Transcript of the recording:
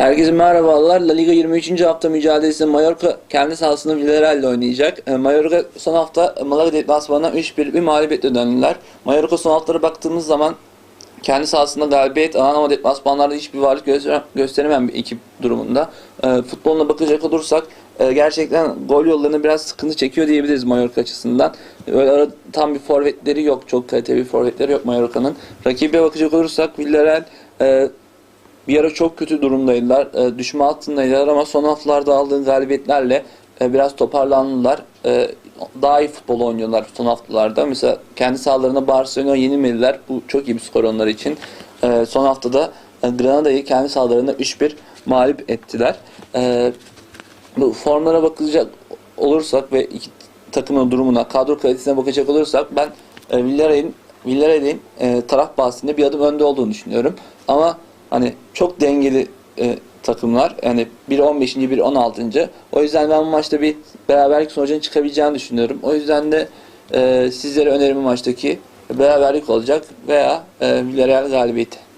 Herkese merhabalar. La Liga 23. hafta mücadelesinde Mallorca kendi sahasında Villarreal oynayacak. E, Mallorca son hafta Malaga deplasmanına 3-1 bir mağlubiyetle döndüler. Mallorca son haftalara baktığımız zaman kendi sahasında galibiyet alan ama deplasmanlarda hiçbir varlık gösteremeyen bir ekip durumunda. E, futboluna bakacak olursak e, gerçekten gol yollarını biraz sıkıntı çekiyor diyebiliriz Mallorca açısından. Öyle ara, tam bir forvetleri yok. Çok kaliteli bir forvetleri yok Mallorca'nın. Rakibe bakacak olursak Villarreal e, bir ara çok kötü durumdaydılar. E, düşme altındaydılar ama son haftalarda aldığı galibiyetlerle e, biraz toparlandılar. E, daha iyi futbol oynuyorlar son haftalarda. Mesela kendi sahalarında Barcelona yenilmediler. Bu çok iyi bir skor onlar için. E, son haftada e, Granada'yı kendi sahalarında 3-1 mağlup ettiler. E, bu formlara bakılacak olursak ve iki takımın durumuna, kadro kalitesine bakacak olursak ben e, Villarreal'in Villarreal'in e, taraf bahsinde bir adım önde olduğunu düşünüyorum. Ama hani çok dengeli e, takımlar. Yani biri 15. biri 16. O yüzden ben bu maçta bir beraberlik sonucunun çıkabileceğini düşünüyorum. O yüzden de e, sizlere önerim maçtaki beraberlik olacak veya e, Villarreal galibiyeti.